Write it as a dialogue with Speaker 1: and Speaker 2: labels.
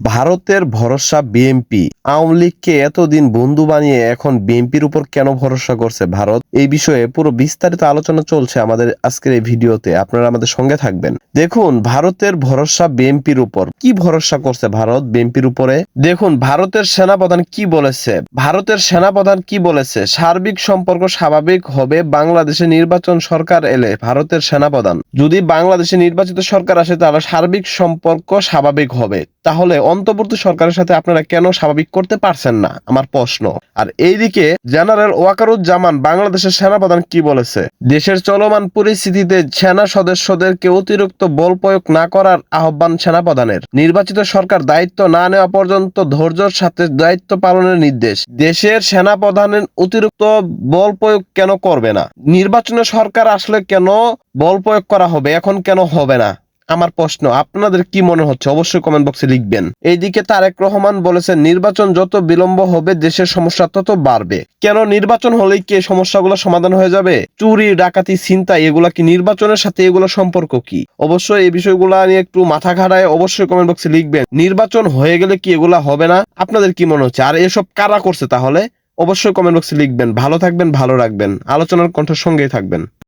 Speaker 1: ভারতের ভরসা বিএনপি আওয়ামী লীগকে এতদিন বন্ধু বানিয়ে এখন বিএনপির উপর কেন ভরসা করছে ভারত? এই বিষয়ে পুরো বিস্তারিত আলোচনা চলছে আমাদের আজকের এই ভিডিওতে। আপনারা আমাদের সঙ্গে থাকবেন। দেখুন, ভারতের ভরসা বিএনপির উপর। কি ভরসা করছে ভারত বিএনপির উপরে? দেখুন, ভারতের সেনাপ্রধান কি বলেছে? ভারতের সেনাপ্রধান কি বলেছে? সার্বিক সম্পর্ক স্বাভাবিক হবে বাংলাদেশে নির্বাচন সরকার এলে ভারতের সেনাপ্রধান। যদি বাংলাদেশে নির্বাচিত সরকার আসে, তাহলে সার্বিক সম্পর্ক স্বাভাবিক হবে। তাহলে অন্তর্বর্তী সরকারের সাথে আপনারা কেন স্বাভাবিক করতে পারছেন না? আমার প্রশ্ন। আর এইদিকে জেনারেল ওয়াকারুজ্জামান বাংলাদেশের সেনাপ্রধান কি বলেছে? দেশের চলমান পরিস্থিতিতে সেনা সদস্যদেরকে অতিরিক্ত বল প্রয়োগ না করার আহ্বান সেনাপ্রধানের। নির্বাচিত সরকার দায়িত্ব না নেওয়া পর্যন্ত ধৈর্যের সাথে দায়িত্ব পালনের নির্দেশ। দেশের সেনাপ্রধানের অতিরিক্ত বল প্রয়োগ কেন করবে না? নির্বাচনে সরকার আসলে কেন বল প্রয়োগ করা হবে? এখন কেন হবে না? আমার প্রশ্ন, আপনাদের কি মনে হচ্ছে? অবশ্যই কমেন্ট বক্সে লিখবেন। এইদিকে তারেক রহমান বলেছেন, নির্বাচন যত বিলম্ব হবে, দেশের সমস্যা তত বাড়বে। কেন নির্বাচন হলেই কি সমস্যাগুলো সমাধান হয়ে যাবে? চুরি, ডাকাতি, ছিনতাই, এগুলা কি নির্বাচনের সাথে এগুলো সম্পর্ক কি? অবশ্যই এই বিষয়গুলো নিয়ে একটু মাথা ঘাড়ায় অবশ্যই কমেন্ট বক্সে লিখবেন। নির্বাচন হয়ে গেলে কি এগুলা হবে না? আপনাদের কি মনে হচ্ছে? আর এসব কারা করছে তাহলে? অবশ্যই কমেন্ট বক্সে লিখবেন। ভালো থাকবেন, ভালো রাখবেন। আলোচনার কণ্ঠের সঙ্গেই থাকবেন।